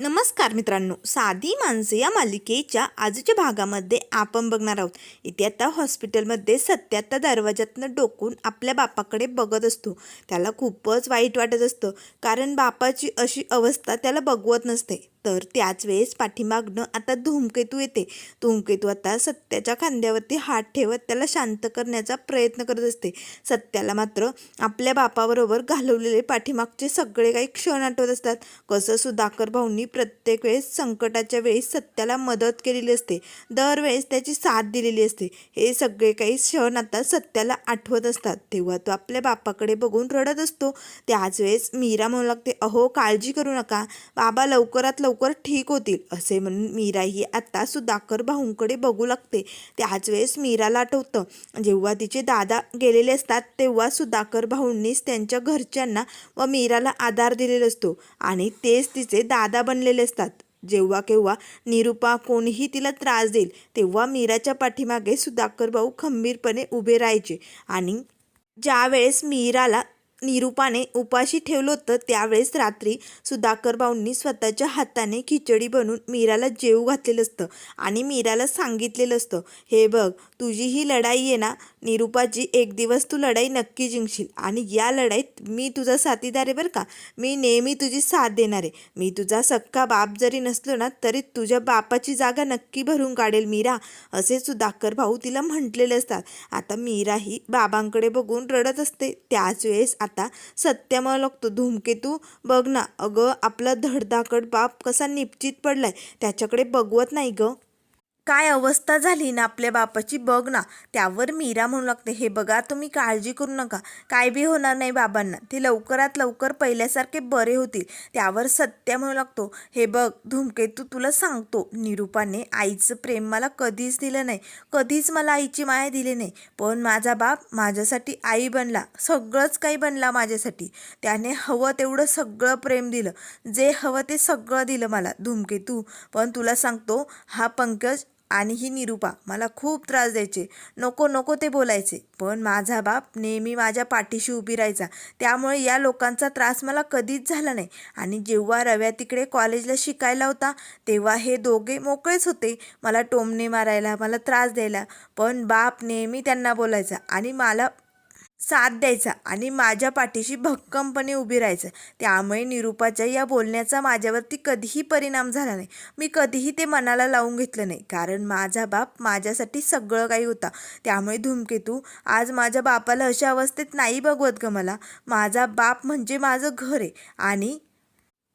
नमस्कार मित्रांनो साधी माणसं या मालिकेच्या आजच्या भागामध्ये आपण बघणार आहोत. इथे आता हॉस्पिटलमध्ये सत्य त्या दरवाजातनं डोकून आपल्या बापाकडे बघत असतो. त्याला खूपच वाईट वाटत असतं. कारण बापाची अशी अवस्था त्याला बघवत नसते. तर त्याच वेळेस पाठीमागनं आता धूमकेतू येते. धूमकेतू आता सत्याच्या खांद्यावरती हात ठेवत त्याला शांत करण्याचा प्रयत्न करत असते. सत्याला मात्र आपल्या बापाबरोबर घालवलेले पाठीमागचे सगळे काही क्षण आठवत असतात. कसं सुधाकर भाऊंनी प्रत्येक वेळेस संकटाच्या वेळेस सत्याला मदत केलेली असते. दरवेळेस त्याची साथ दिलेली असते. हे सगळे काही क्षण आता सत्याला आठवत असतात. तेव्हा तो आपल्या बापाकडे बघून रडत असतो. त्याच वेळेस मीरा म्हणू लागते अहो काळजी करू नका. बाबा लवकरात लवकर लवकर ठीक होतील असे म्हणून मीरा ही आता सुधाकर भाऊंकडे बघू लागते. त्याच वेळेस मीराला आठवतं. जेव्हा तिचे दादा गेलेले असतात तेव्हा सुधाकर भाऊंनीच त्यांच्या घरच्यांना व मीराला आधार दिलेला असतो आणि तेच तिचे दादा बनलेले असतात. जेव्हा केव्हा निरुपा कोणीही तिला त्रास देईल तेव्हा मीराच्या पाठीमागे सुधाकर भाऊ खंबीरपणे उभे राहायचे आणि ज्यावेळेस मीराला निरूपाने उपाशी ठेवलं होतं. त्यावेळेस रात्री सुधाकर भाऊंनी स्वतःच्या हाताने खिचडी बनवून मीराला जेवू घातलेलं असतं आणि मीराला सांगितलेलं असतं हे बघ तुझी ही लढाई आहे ना निरूपाची एक दिवस तू लढाई नक्की जिंकशील. आणि या लढाईत मी तुझा साथीदार आहे बरं का. मी नेहमी तुझी साथ देणार आहे. मी तुझा सक्का बाप जरी नसलो ना तरी तुझ्या बापाची जागा नक्की भरून काढेल मीरा. असे सुधाकर भाऊ तिला म्हटलेले असतात. आता मीरा ही बाबांकडे बघून रडत असते. त्याच वेळेस आता सत्य मला लागतो धूमकेतू बघ ना अगं आपला धडधाकड बाप कसा निपचित पडलाय. त्याच्याकडे बघवत नाही गं. काय अवस्था झाली ना आपल्या बापाची? बघ ना त्यावर मीरा म्हणू लागते. हे बघा तुम्ही काळजी करू नका. काय बी होणार नाही बाबांना. ते लवकरात लवकर पहिल्यासारखे बरे होतील. त्यावर सत्य म्हणू लागतो. हे बघ धूमकेतू तुला सांगतो निरूपाने आईचं प्रेम मला कधीच दिलं नाही. कधीच मला आईची माया दिली नाही. पण माझा बाप माझ्यासाठी आई बनला. सगळंच काही बनला माझ्यासाठी. त्याने हवं तेवढं सगळं प्रेम दिलं. जे हवं ते सगळं दिलं मला धूमकेतू. पण तुला सांगतो हा पंकज आणि ही निरूपा मला खूप त्रास द्यायचे. नको नको ते बोलायचे. पण माझा बाप नेहमी माझ्या पाठीशी उभी राहायचा. त्यामुळे या लोकांचा त्रास मला कधीच झाला नाही. आणि जेव्हा रव्या तिकडे कॉलेजला शिकायला होता तेव्हा हे दोघे मोकळेच होते. मला टोमणे मारायला मला त्रास द्यायला. पण बाप नेहमी त्यांना बोलायचा. आणि मला साथ द्यायचा आणि माझ्या पाठीशी भक्कमपणे उभी राहायचं. त्यामुळे निरूपाच्या या बोलण्याचा माझ्यावरती कधीही परिणाम झाला नाही. मी कधीही ते मनाला लावून घेतलं नाही. कारण माझा बाप माझ्यासाठी सगळं काही होता. त्यामुळे धूमकेतू आज माझ्या बापाला अशा अवस्थेत नाही बघवत ग मला. माझा बाप म्हणजे माझं घर आहे. आणि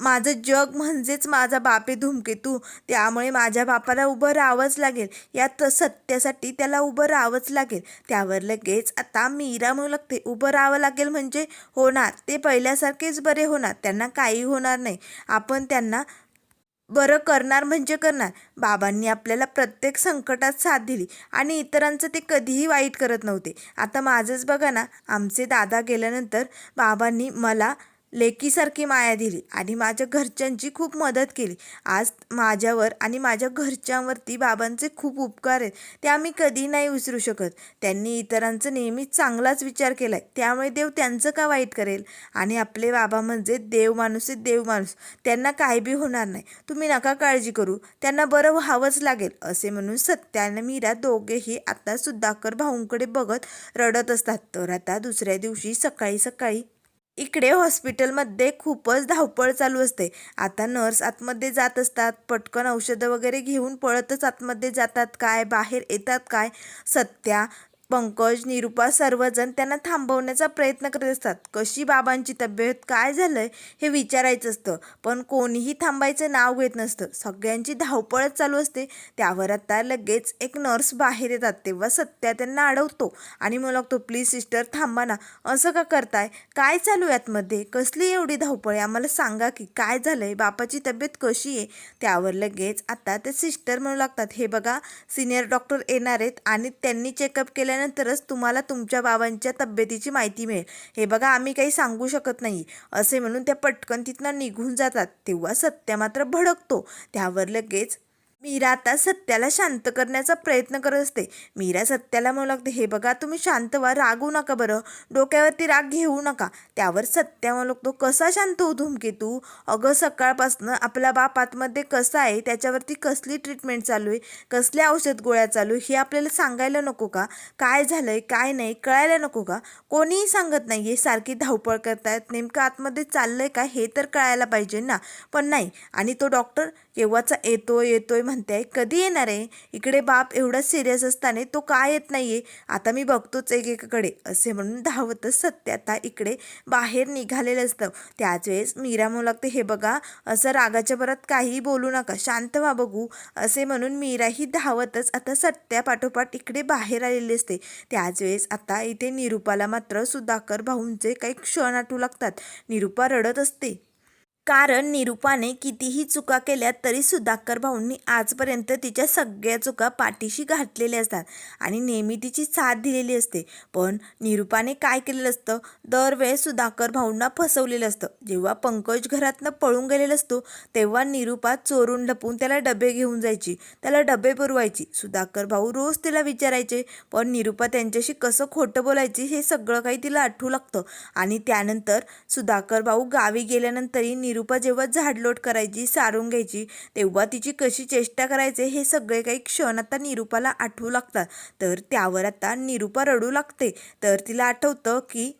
माझं जग म्हणजेच माझा बाप धूमकेतू. त्यामुळे माझ्या बापाला उभं राहावंच लागेल. या त सत्यासाठी त्याला उभं राहावंच लागेल. त्यावर लगेच आता मीरा म्हणू लागते उभं राहावं लागेल म्हणजे होणार. ते पहिल्यासारखेच बरे होणार. त्यांना काही होणार नाही. आपण त्यांना बरं करणार म्हणजे करणार. बाबांनी आपल्याला प्रत्येक संकटात साथ दिली आणि इतरांचं ते कधीही वाईट करत नव्हते. आता माझंच बघा ना. आमचे दादा गेल्यानंतर बाबांनी मला लेकीसारखी माया दिली आणि माझ्या घरच्यांची खूप मदत केली. आज माझ्यावर आणि माझ्या घरच्यांवरती बाबांचे खूप उपकार आहेत. ते आम्ही कधी नाही विसरू शकत. त्यांनी इतरांचं नेहमी चांगलाच विचार केला आहे त्यामुळे देव त्यांचं का वाईट करेल? आणि आपले बाबा म्हणजे देव माणूस आहे देव माणूस. त्यांना काही बी होणार नाही. तुम्ही नका काळजी करू. त्यांना बरं व्हावंच लागेल. असे म्हणून सत्यानं मीरा दोघेही आता सुद्धाकर भाऊंकडे बघत रडत असतात. तर आता दुसऱ्या दिवशी सकाळी सकाळी इकडे हॉस्पिटलमध्ये खूपच धावपळ चालू असते. आता नर्स आतमध्ये जात असतात पटकन औषधं वगैरे घेऊन पळतच आतमध्ये जातात काय बाहेर येतात काय? सत्या पंकज निरुपा सर्वजण त्यांना थांबवण्याचा प्रयत्न करत असतात. कशी बाबांची तब्येत काय झालंय हे विचारायचं असतं पण कोणीही थांबायचं नाव घेत नसतं. सगळ्यांची धावपळच चालू असते. त्यावर आता लगेच एक नर्स बाहेर येतात. तेव्हा सत्या त्यांना अडवतो आणि मग लागतो प्लीज सिस्टर थांबा ना. असं का करताय? काय चालू आहे आतमध्ये? कसली एवढी धावपळ आहे? आम्हाला सांगा की काय झालंय? बापाची तब्येत कशी आहे? त्यावर लगेच आता ते सिस्टर म्हणू लागतात हे बघा सिनियर डॉक्टर येणार आहेत आणि त्यांनी चेकअप केल्यानंतरच तुम्हाला तुमच्या बाबांच्या तब्येतीची माहिती मिळेल. हे बघा आम्ही काही सांगू शकत नाही. असे म्हणून त्या पटकन तिथनं निघून जातात. तेव्हा सत्य मात्र भडकतो. त्यावर लगेच मीरा आता सत्याला शांत करण्याचा प्रयत्न करत असते. मीरा सत्याला म्हणू लागते हे बघा तुम्ही शांत व्हा रागू नका बरं. डोक्यावरती राग घेऊ नका. त्यावर सत्या म्हणू लागतो कसा शांत हो धूमकेतू अगं सकाळपासनं आपला बाप आतमध्ये कसा आहे? त्याच्यावरती कसली ट्रीटमेंट चालू आहे? कसल्या औषध गोळ्या चालू आहे? हे आपल्याला सांगायला नको का? काय झालं आहे काय नाही? कळायला नको का? कोणीही सांगत नाही आहे सारखी धावपळ करतायत. नेमकं आतमध्ये चाललं आहे का? हे तर कळायला पाहिजे ना. पण नाही. आणि तो डॉक्टर केव्हाचा येतो येतोय म्हणते आहे कधी येणार आहे? इकडे बाप एवढा सिरियस असताना तो काय येत नाहीये? आता मी बघतोच एकेकाकडे. असे म्हणून धावतच सत्य आता इकडे बाहेर निघालेलं असतं. त्याच वेळेस मीरा म्हणू लागते हे बघा असं रागाच्या परत काहीही बोलू नका शांत व्हा बघू. असे म्हणून मीराही धावतच आता सत्या पाठोपाठ इकडे बाहेर आलेली असते. त्याच वेळेस आता इथे निरुपाला मात्र सुधाकर भाऊंचे काही क्षण आठवू लागतात. निरुपा रडत असते. कारण निरूपाने कितीही चुका केल्या तरी सुधाकर भाऊंनी आजपर्यंत तिच्या सगळ्या चुका पाठीशी घातलेल्या असतात आणि नेहमी तिची साथ दिलेली असते. पण निरूपाने काय केलेलं असतं? दरवेळेस सुधाकर भाऊंना फसवलेलं असतं. जेव्हा पंकज घरातनं पळून गेलेलं असतो तेव्हा निरूपा चोरून लपून त्याला डबे घेऊन जायची. त्याला डबे पुरवायची. सुधाकर भाऊ रोज तिला विचारायचे पण निरूपा त्यांच्याशी कसं खोटं बोलायची हे सगळं काही तिला आठवू लागतं. आणि त्यानंतर सुधाकर भाऊ गावी गेल्यानंतरही निरूपा जेव्हा झाडलोट करायची सारून घ्यायची तेव्हा तिची कशी चेष्टा करायचे हे सगळे काही क्षण आता निरूपाला आठवू लागतात. तर त्यावर आता निरूपा रडू लागते. तर तिला आठवतं की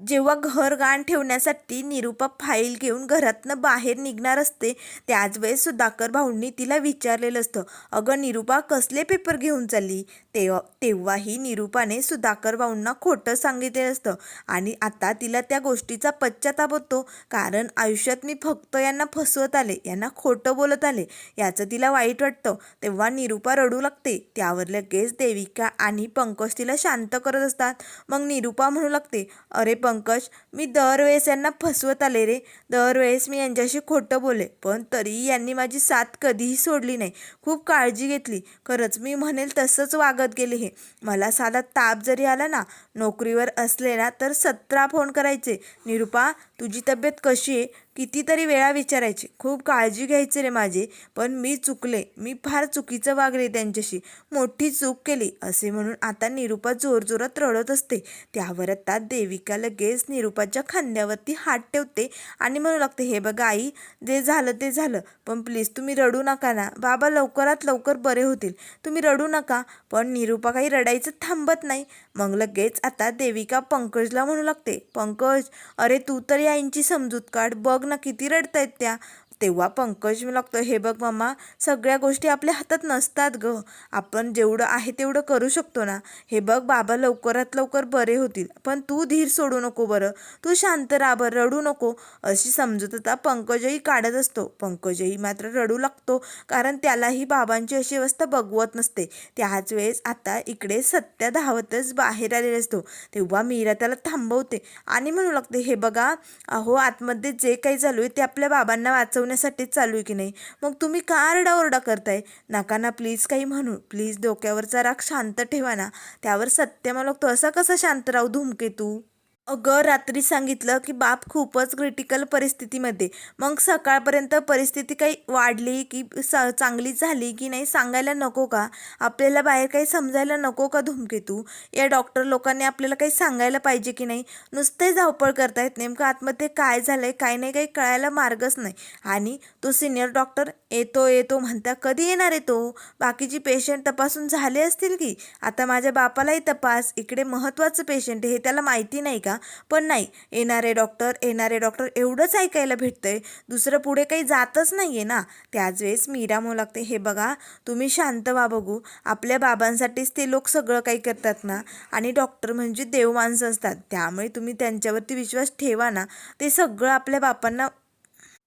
जेव्हा घर गाण ठेवण्यासाठी निरूपा फाईल घेऊन घरातनं बाहेर निघणार असते त्याच वेळेस सुधाकर भाऊंनी तिला विचारलेलं असतं अगं निरूपा कसले पेपर घेऊन चालली? तेव्हा तेव्हाही निरूपाने सुधाकर भाऊंना खोटं सांगितलेलं असतं. आणि आता तिला त्या गोष्टीचा पश्चाताप होतो. कारण आयुष्यात मी फक्त यांना फसवत आले यांना खोटं बोलत आले याचं तिला वाईट वाटतं. तेव्हा निरूपा रडू लागते. त्यावर लगेच देविका आणि पंकज तिला शांत करत असतात. मग निरूपा म्हणू लागते अरे पंकज मी दरवेळेस यांना फसवत आले रे. दरवेळेस मी यांच्याशी खोटं बोले पण तरीही यांनी माझी साथ कधीही सोडली नाही. खूप काळजी घेतली. खरंच मी म्हणेल तसंच वागत गेले हे. मला साधा ताप जरी आला ना नोकरीवर असले ना तर सतरा फोन करायचे. निरुपा तुझी तब्येत कशी आहे? कितीतरी वेळा विचारायची. खूप काळजी घ्यायचे रे माझे पण मी चुकले. मी फार चुकीचं वागले त्यांच्याशी. मोठी चूक केली असे म्हणून आता निरुपा जोरजोरात रडत असते. त्यावर आता देविका लगेच निरुपाच्या खांद्यावरती हात ठेवते आणि म्हणू लागते हे बघा आई जे झालं ते झालं. पण प्लीज तुम्ही रडू नका ना. बाबा लवकरात लवकर बरे होतील. तुम्ही रडू नका. पण निरुपा काही रडायचं थांबत नाही. मग लगेच आता देविका पंकजला म्हणू लागते पंकज अरे तू तर आईंची समजूत काढ बघ ना किती रडतायत त्या. तेव्हा पंकज मी लागतो हे बघ मामा सगळ्या गोष्टी आपल्या हातात नसतात ग. आपण जेवढं आहे तेवढं करू शकतो ना. हे बघ बाबा लवकरात लवकर बरे होतील. पण तू धीर सोडू नको बरं. तू शांत राहा रडू नको. अशी समजूतता पंकजही काढत असतो. पंकजही मात्र रडू लागतो कारण त्यालाही बाबांची अशी अवस्था बघवत नसते. त्याच वेळेस आता इकडे सत्या धावतच बाहेर आलेला असतो. तेव्हा मीरा त्याला थांबवते आणि म्हणू लागते हे बघा अहो आतमध्ये जे काही चालू आहे ते आपल्या बाबांना वाचवण्यासाठीच चालू आहे की नाही? मग तुम्ही का आरडाओरडा करताय? नका ना प्लीज काही म्हणू. प्लीज डोक्यावरचा राग शांत ठेवा ना. त्यावर सत्य मला तो असा कसा शांत राहू धूमकेतू? अगं रात्री सांगितलं की बाप खूपच क्रिटिकल परिस्थितीमध्ये. मग सकाळपर्यंत परिस्थिती काही वाढली की स चांगली झाली की नाही सांगायला नको का? आपल्याला बाहेर काही समजायला नको का धूमकेतू? या डॉक्टर लोकांनी आपल्याला काही सांगायला पाहिजे की नाही? नुसते धावपळ करतायत नेमकं आतमध्ये काय झालं आहे काय नाही काही कळायला मार्गच नाही. आणि तो सिनियर डॉक्टर येतो येतो म्हणता कधी येणार आहे तो? बाकीची पेशंट तपासून झाले असतील की? आता माझ्या बापालाही तपास. इकडे महत्त्वाचं पेशंट आहे हे त्याला माहिती नाही का? पण नाही येणारे डॉक्टर येणारे डॉक्टर एवढंच ऐकायला भेटतंय. दुसरं पुढे काही जातच नाही आहे ना. त्याच वेळेस मीरा म्हणू लागते हे बघा तुम्ही शांत व्हा बघू. आपल्या बाबांसाठीच ते लोक सगळं काही करतात ना. आणि डॉक्टर म्हणजे देव माणसं असतात. त्यामुळे तुम्ही त्यांच्यावरती विश्वास ठेवा ना. ते सगळं आपल्या बापांना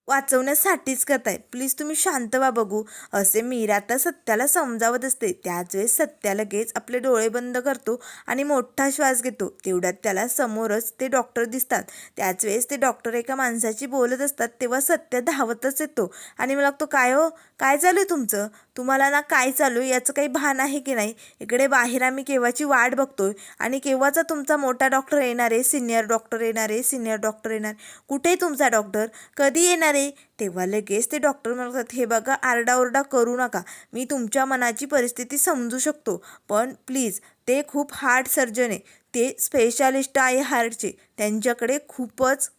वाचवण्यासाठीच करताय प्लीज तुम्ही शांत व्हा बघू. असे मीरा आता सत्याला समजावत असते. त्याच वेळेस सत्या लगेच आपले डोळे बंद करतो आणि मोठा श्वास घेतो. तेवढ्यात त्याला समोरच ते डॉक्टर दिसतात. त्याच वेळेस ते डॉक्टर एका माणसाची बोलत असतात. तेव्हा सत्य धावतच येतो. आणि मला लागतो काय हो? काय चालू आहे तुमचं? तुम्हाला ना काय चालू आहे? याचं काही भान आहे की नाही? इकडे बाहेर आम्ही केव्हाची वाट बघतोय? आणि केव्हाचा तुमचा मोठा डॉक्टर येणार आहे? सिनियर डॉक्टर येणार आहे? सिनियर डॉक्टर येणार कुठे तुमचा डॉक्टर कधी येणार आहे? आले तेव्हा लगेच ते डॉक्टर म्हणतात हे बघा आरडाओरडा करू नका. मी तुमच्या मनाची परिस्थिती समजू शकतो पण प्लीज ते खूप हार्ट सर्जन आहे. ते स्पेशालिस्ट आहे हार्टचे त्यांच्याकडे खूपच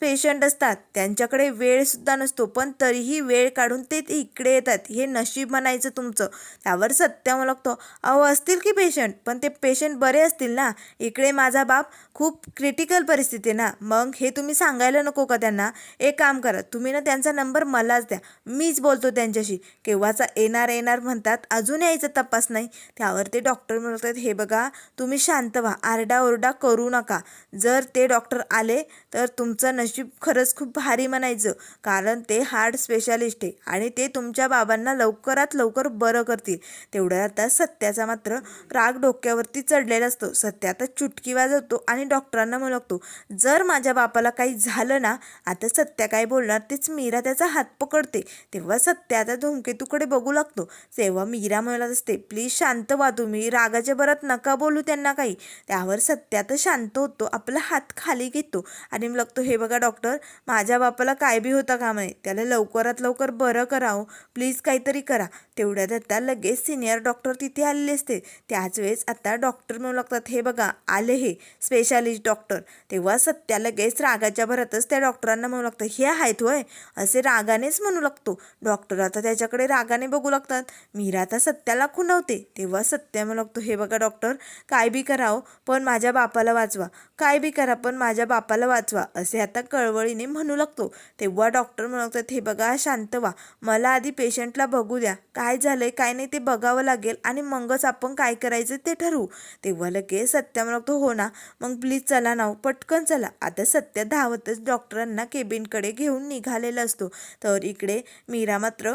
पेशंट असतात. त्यांच्याकडे वेळसुद्धा नसतो पण तरीही वेळ काढून ते ते इकडे येतात. हे नशीब म्हणायचं तुमचं. त्यावर सत्य मला लागतो अहो असतील की पेशंट पण ते पेशंट बरे असतील ना? इकडे माझा बाप खूप क्रिटिकल परिस्थिती आहे ना? मग हे तुम्ही सांगायला नको का त्यांना? एक काम करा तुम्ही ना त्यांचा नंबर मलाच द्या. मीच बोलतो त्यांच्याशी. केव्हाचा येणार येणार म्हणतात अजून यायचा तपास नाही. त्यावर ते डॉक्टर म्हणतात हे बघा तुम्ही शांत व्हा. आरडाओरडा करू नका. जर ते डॉक्टर आले तर तुमचं नशीब खरंच खूप भारी म्हणायचं. कारण ते हार्ट स्पेशालिस्ट आहे आणि ते तुमच्या बाबांना लवकरात लवकर बरं करतील. तेवढं आता सत्याचा मात्र राग डोक्यावरती चढलेला असतो. सत्य आता चुटकी वाजवतो आणि डॉक्टरांना म्हणू लागतो जर माझ्या बापाला काही झालं ना आता सत्या काय बोलणार? तेच मीरा त्याचा हात पकडते. तेव्हा सत्या आता धूमकेतूकडे बघू लागतो. तेव्हा मीरा म्हणत असते प्लीज शांत व्हा तुम्ही. रागाच्या बरात नका बोलू त्यांना काही. त्यावर सत्या तर शांत होतो. आपला हात खाली घेतो आणि मग लागतो हे बघा डॉक्टर माझ्या बापाला काय बी होता का म्हणे त्याला लवकरात लवकर बरं करावं प्लीज काहीतरी करा. तेवढ्यात आता लगेच सिनियर डॉक्टर तिथे आलेले असते. त्याच वेळेस आता डॉक्टर म्हणू लागतात हे बघा आले हे स्पेशालिस्ट डॉक्टर तेव्हा सत्या लगेच रागाच्या भरातच त्या डॉक्टरांना म्हणू लागतं हे आहेत होय? असे रागानेच म्हणू लागतो. डॉक्टर आता त्याच्याकडे रागाने बघू लागतात. मीरा आता सत्याला खुणवते. तेव्हा सत्या म्हणू लागतो हे बघा डॉक्टर काय बी करावं पण माझ्या बापाला वाचवा. काय बी करा पण माझ्या बापाला वाचवा. असे आता कळवळीने म्हणू लागतो. तेव्हा डॉक्टर म्हणतात हे बघा शांत व्हा. मला आधी पेशंटला बघू द्या. काय झालंय काय नाही ते बघावं लागेल आणि मगच आपण काय करायचं ते ठरवू. तेव्हा लगेच सत्या म्हणतो हो ना मग प्लीज चला ना हो, पटकन चला. आता सत्या धावतच डॉक्टरांना केबिनकडे घेऊन निघालेला असतो. तर इकडे मीरा मात्र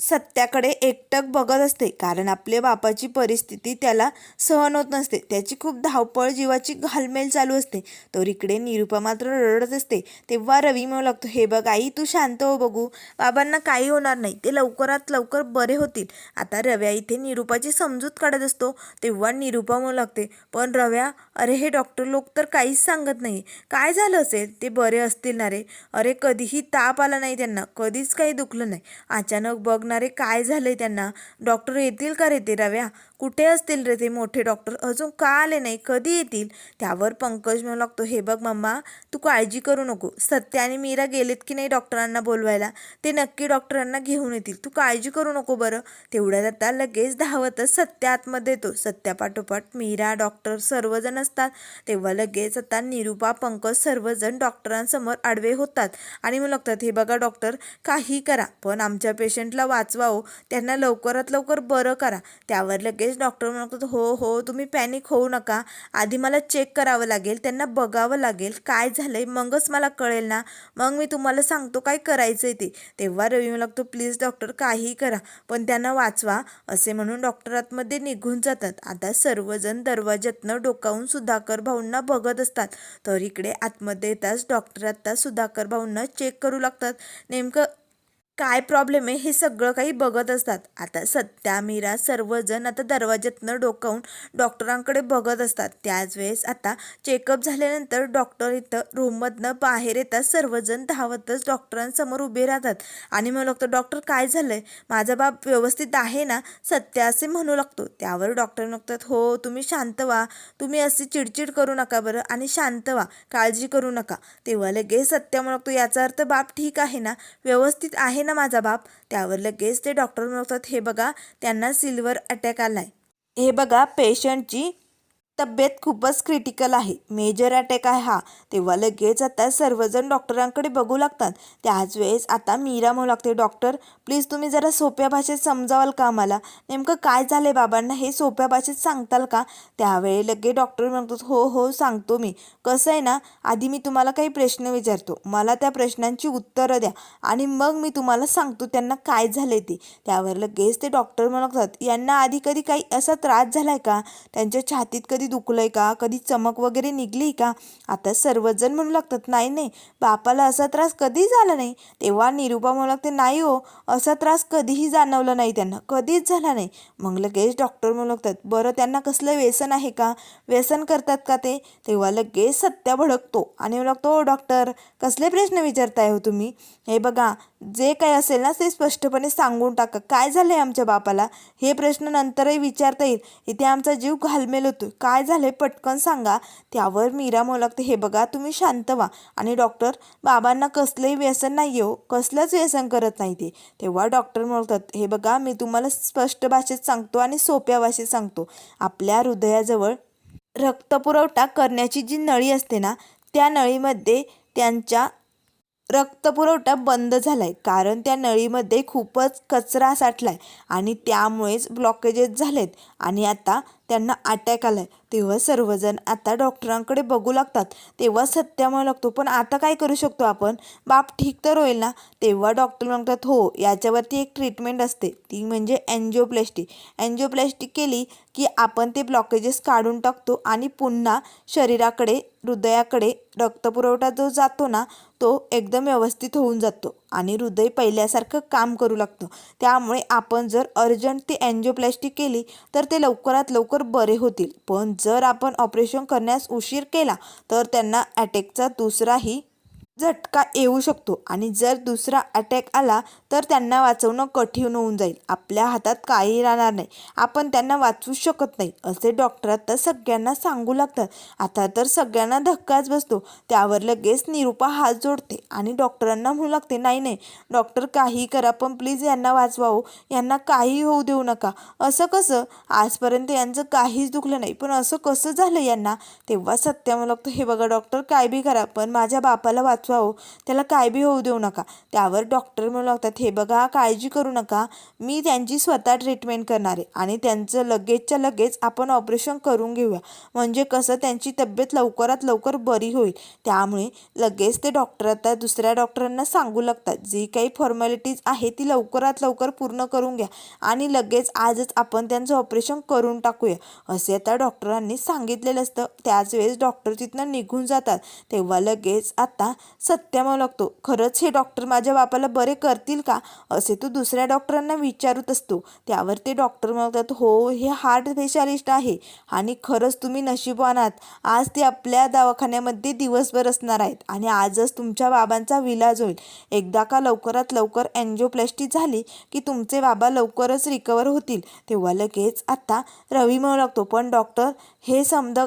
सत्याकडे एकटक बघत असते. कारण आपल्या बापाची परिस्थिती त्याला सहन होत नसते. त्याची खूप धावपळ जीवाची घालमेल चालू असते. तर इकडे निरुपा मात्र रडत असते. तेव्हा रवी म्हणू लागतो हे बघ आई तू शांत हो बघू. बाबांना काही होणार नाही. ते लवकरात लवकर बरे होतील. आता रव्या इथे निरुपाची समजूत काढत असतो. तेव्हा निरुपा म्हणू लागते पण रव्या अरे हे डॉक्टर लोक तर काहीच सांगत नाही काय झालं असेल? ते बरे असतील ना रे? अरे कधीही ताप आला नाही त्यांना. कधीच काही दुखलं नाही. अचानक बघ बघणारे काय झालंय त्यांना? डॉक्टर येतील का रे ते रव्या? कुठे असतील रे ते मोठे डॉक्टर? अजून का आले नाही? कधी येतील? त्यावर पंकज म्हणू लागतो हे बघ मम्मा तू काळजी करू नको. सत्य आणि मीरा गेलेत की नाही डॉक्टरांना बोलवायला? ते नक्की डॉक्टरांना घेऊन येतील. तू काळजी करू नको बरं. तेवढ्यात आता लगेच धावतच सत्य आतमध्ये येतो. सत्यापाठोपाठ मीरा डॉक्टर सर्वजण असतात. तेव्हा लगेच आता निरुपा पंकज सर्वजण डॉक्टरांसमोर आडवे होतात आणि मग लागतात हे बघा डॉक्टर काही करा पण आमच्या पेशंटला वाचवावं. त्यांना लवकरात लवकर बरं करा. त्यावर लगेच डॉक्टर म्हणतात हो हो तुम्ही पॅनिक होऊ नका. आधी मला चेक करावं लागेल त्यांना बघावं लागेल काय झालंय मगच मला कळेल ना. मग मी तुम्हाला सांगतो काय करायचं आहे ते. तेव्हा रवी मला लागतो प्लीज डॉक्टर काही करा पण त्यांना वाचवा. असे म्हणून डॉक्टर आतमध्ये निघून जातात. आता सर्वजण दरवाज्यातनं डोकावून सुधाकर भाऊंना बघत असतात. तर इकडे आतमध्ये येताच डॉक्टर आता सुधाकर भाऊंना चेक करू लागतात. नेमकं काय प्रॉब्लेम आहे हे सगळं काही बघत असतात. आता सत्या मीरा सर्वजण आता दरवाज्यातनं डोकावून डॉक्टरांकडे बघत असतात. त्याच वेळेस आता चेकअप झाल्यानंतर डॉक्टर इथं रूममधनं बाहेर येतात. सर्वजण धावतच डॉक्टरांसमोर उभे राहतात. आणि म्हणू लागतो डॉक्टर काय झालं आहे माझा बाप व्यवस्थित आहे ना? सत्य असे म्हणू लागतो. त्यावर डॉक्टर म्हणतात हो तुम्ही शांत व्हा. तुम्ही अशी चिडचिड करू नका बरं आणि शांत व्हा. काळजी करू नका. तेव्हा लगेच सत्य म्हणतो याचा अर्थ बाप ठीक आहे ना? व्यवस्थित आहे ना? माझा बाप? त्यावर लगेच ते डॉक्टर म्हणतात हे बघा त्यांना सिल्वर अटॅक आलाय. हे बघा पेशंटची तब्येत खूपच क्रिटिकल आहे. मेजर अटॅक आहे हा. तेव्हा लगेच आता सर्वजण डॉक्टरांकडे बघू लागतात. त्याच वेळेस आता मीरा म्हणू लागते डॉक्टर प्लीज तुम्ही जरा सोप्या भाषेत समजावाल का आम्हाला? नेमकं काय झालंय बाबांना? हे सोप्या भाषेत सांगताल का? त्यावेळी लगे डॉक्टर म्हणतात हो हो सांगतो मी. कसं आहे ना आधी मी तुम्हाला काही प्रश्न विचारतो. मला त्या प्रश्नांची उत्तरं द्या आणि मग मी तुम्हाला सांगतो त्यांना काय झालंय ते. त्यावर लगेच ते डॉक्टर म्हणतात यांना आधी कधी काही असा त्रास झालाय का? त्यांच्या छातीत कधी दुखलंय का? कधी चमक वगैरे निघली का? आता सर्वजण म्हणू लागतात नाही नाही बापाला असा त्रास कधीच झाला नाही? तेव्हा निरुपा म्हणू लागते नाही हो असा त्रास कधीही जाणवला नाही त्यांना कधीच झाला नाही. मग लगेच डॉक्टर म्हणू लागतात बरं त्यांना कसलं व्यसन आहे का? व्यसन करतात का ते? तेव्हा लगेच सत्या भडकतो आणि म्हणू लागतो डॉक्टर कसले प्रश्न विचारताय हो तुम्ही? हे बघा जे काही असेल ना ते स्पष्टपणे सांगून टाका. काय झालंय आमच्या बापाला? हे प्रश्न नंतरही विचारता येईल. इथे आमचा जीव घालमेल होतो का काय झालंय पटकन सांगा. त्यावर मीरा म्हणू हे बघा तुम्ही शांत व्हा. आणि डॉक्टर बाबांना कसलंही व्यसन नाही हो. कसलंच व्यसन करत नाही ते. तेव्हा डॉक्टर मोलतात हे बघा मी तुम्हाला स्पष्ट भाषेत सांगतो आणि सोप्या भाषेत सांगतो. आपल्या हृदयाजवळ रक्तपुरवठा करण्याची जी नळी असते ना त्या नळीमध्ये त्यांच्या रक्तपुरवठा बंद झाला आहे कारण त्या नळीमध्ये खूपच कचरा साठला आहे आणि त्यामुळेच ब्लॉकेजेस झालेत. आणि आता त्यांना अटॅक आलाय. आहे तेव्हा सर्वजण आता डॉक्टरांकडे बघू लागतात. तेव्हा सत्यामुळे लागतो पण आता काय करू शकतो आपण? बाप ठीक तर होईल ना? तेव्हा डॉक्टर म्हणतात हो याच्यावरती एक ट्रीटमेंट असते. ती म्हणजे अँजिओप्लॅस्टी अँजिओप्लॅस्टी केली की आपण ते ब्लॉकेजेस काढून टाकतो आणि पुन्हा शरीराकडे हृदयाकडे रक्तपुरवठा जो जातो ना तो एकदम व्यवस्थित होऊन जातो. आणि हृदय पहिल्यासारखं काम करू लागतं. त्यामुळे आपण जर अर्जंट ती अँजिओप्लॅस्टी केली तर ते लवकरात लवकर बरे होतील. पण जर आपण ऑपरेशन करण्यास उशीर केला तर त्यांना अटॅकचा दुसराही झटका येऊ शकतो आणि जर दुसरा अटॅक आला तर त्यांना वाचवणं कठीण होऊन जाईल. आपल्या हातात काही राहणार नाही. आपण त्यांना वाचवू शकत नाही असे डॉक्टर आता सगळ्यांना सांगू लागतात. आता तर सगळ्यांना धक्काच बसतो. त्यावर लगेच निरुपा हात जोडते आणि डॉक्टरांना म्हणू लागते नाही नाही डॉक्टर काही करा पण प्लीज यांना वाचवावं. यांना काही होऊ देऊ नका. असं कसं? आजपर्यंत यांचं काहीच दुखलं नाही पण असं कसं झालं यांना? तेव्हा सत्य म्हणू लागतं हे बघा डॉक्टर काय बी करा पण माझ्या बापाला वाचवावं त्याला काय बी होऊ देऊ नका. त्यावर डॉक्टर म्हणू लागतात हे बघा काळजी करू नका. मी त्यांची स्वतः ट्रीटमेंट करणार आहे आणि त्यांचं लगेचच्या लगेच आपण ऑपरेशन करून घेऊया. म्हणजे कसं त्यांची तब्येत लवकरात लवकर बरी होईल. त्यामुळे लगेच ते डॉक्टर आता दुसऱ्या डॉक्टरांना सांगू लागतात जी काही फॉर्मॅलिटीज आहे ती लवकरात लवकर पूर्ण करून घ्या आणि लगेच आजच आपण त्यांचं ऑपरेशन करून टाकूया. असे आता डॉक्टरांनी सांगितलेलं असतं. त्याच वेळेस डॉक्टर तिथनं निघून जातात. तेव्हा लगेच आता सत्यमाव लागतो. खरंच हे डॉक्टर माझ्या बापाला बरे करतील का? असे तो दुसऱ्या डॉक्टरांना विचारत असतो. त्यावर ते डॉक्टर म्हणतात हो हे हार्ट स्पेशालिस्ट आहे आणि खरंच तुम्ही नशीबवान आहात आज ते आपल्या दवाखान्यामध्ये दिवसभर असणार आहेत आणि आजच तुमच्या बाबांचा विलाज होईल. एकदा का लवकरात लवकर एन्जिओप्लॅस्टी झाली की तुमचे बाबा लवकरच रिकवर होतील. तेव्हा लगेच आता रवी म्हणू लागतो पण डॉक्टर हे समजा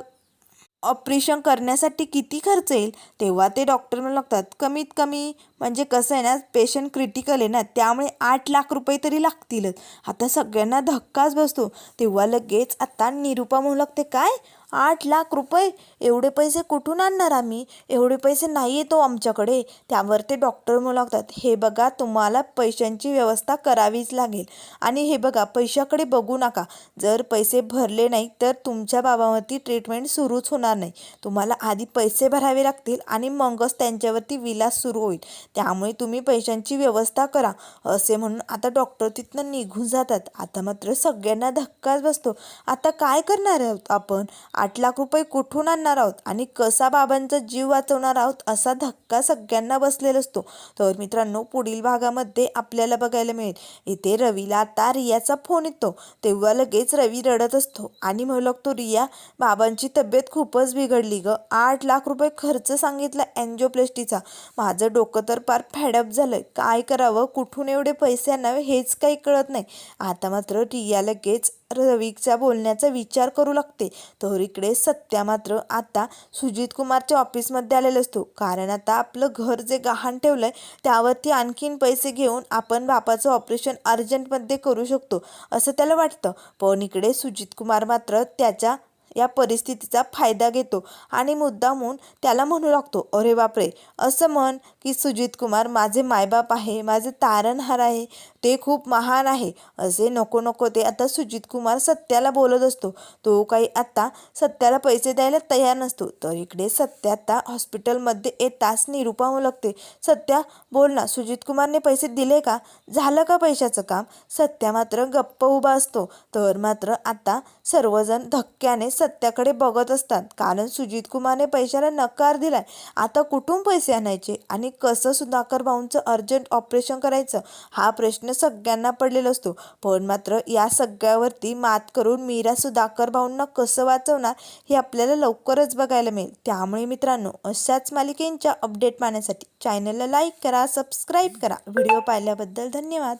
ऑपरेशन करण्यासाठी किती खर्च येईल? तेव्हा ते डॉक्टर म्हणू लागतात कमीत कमी म्हणजे कसं आहे ना पेशंट क्रिटिकल आहे ना त्यामुळे आठ लाख रुपये तरी लागतीलच. आता सगळ्यांना धक्काच बसतो. तेव्हा लगेच आता निरुपा म्हणू लागते काय? आठ लाख रुपये? एवढे पैसे कुठून आणणार आम्ही? एवढे पैसे नाही येतो आमच्याकडे. त्यावर ते डॉक्टर म्हणू लागतात हे बघा तुम्हाला पैशांची व्यवस्था करावीच लागेल. आणि हे बघा पैशाकडे बघू नका. जर पैसे भरले नाही तर तुमच्या बाबावरती ट्रीटमेंट सुरूच होणार नाही. तुम्हाला आधी पैसे भरावे लागतील आणि मगच त्यांच्यावरती विलास सुरू होईल. त्यामुळे तुम्ही पैशांची व्यवस्था करा. असे म्हणून आता डॉक्टर तिथनं निघून जातात. आता मात्र सगळ्यांना धक्काच बसतो. आता काय करणार आहोत आपण? आठ लाख रुपये कुठून आणणार आहोत आणि कसा बाबांचा जीव वाचवणार आहोत असा धक्का सगळ्यांना बसलेला असतो. तर मित्रांनो पुढील भागामध्ये आपल्याला बघायला मिळेल. इथे रवीला आता रियाचा फोन येतो. तेव्हा लगेच रवी रडत असतो आणि म्हणू लागतो रिया बाबांची तब्येत खूपच बिघडली ग. आठ लाख रुपये खर्च सांगितला एन्जिओप्लेस्टीचा माझं डोकं तर फार फॅडअप झालंय. काय करावं? कुठून एवढे पैसे आणावे? हेच काही कळत नाही. आता मात्र रिया लगेच रवीचा बोलण्याचा विचार करू लागते. तर इकडे सत्या मात्र आता सुजित कुमारच्या ऑफिसमध्ये आलेला असतो. कारण आता आपलं घर जे गहाण ठेवलंय त्यावरती आणखीन पैसे घेऊन आपण बापाचं ऑपरेशन अर्जंटमध्ये करू शकतो असं त्याला वाटतं. पण इकडे सुजित कुमार मात्र त्याच्या या परिस्थितीचा फायदा घेतो आणि मुद्दामून त्याला म्हणू लागतो अरे बापरे असं म्हण की सुजित कुमार माझे मायबाप आहे माझे तारणहार आहे ते खूप महान आहे असे नको नको ते आता सुजित कुमार सत्याला बोलत असतो. तो काही आता सत्याला पैसे द्यायला तयार नसतो तर इकडे सत्या आता हॉस्पिटलमध्ये येताच निरूपा होऊ लागते. सत्या बोल ना सुजित कुमारने पैसे दिले का? झालं का पैशाचं काम? सत्या मात्र गप्प उभा असतो तर मात्र आता सर्वजण धक्क्याने सत्याकडे बघत असतात. कारण सुजित कुमारने पैशाला नकार दिलाय. आता कुठून पैसे आणायचे? आणि कसं सुधाकर भाऊंचं अर्जंट ऑपरेशन करायचं? हा प्रश्न सगळ्यांना पडलेला असतो. पण मात्र या सगळ्यावरती मात करून मीरा सुधाकर भाऊंना कसं वाचवणार हे आपल्याला लवकरच बघायला मिळेल. त्यामुळे मित्रांनो अशाच मालिकेंच्या अपडेट पाहण्यासाठी चॅनलला लाईक करा सबस्क्राईब करा. व्हिडिओ पाहिल्याबद्दल धन्यवाद.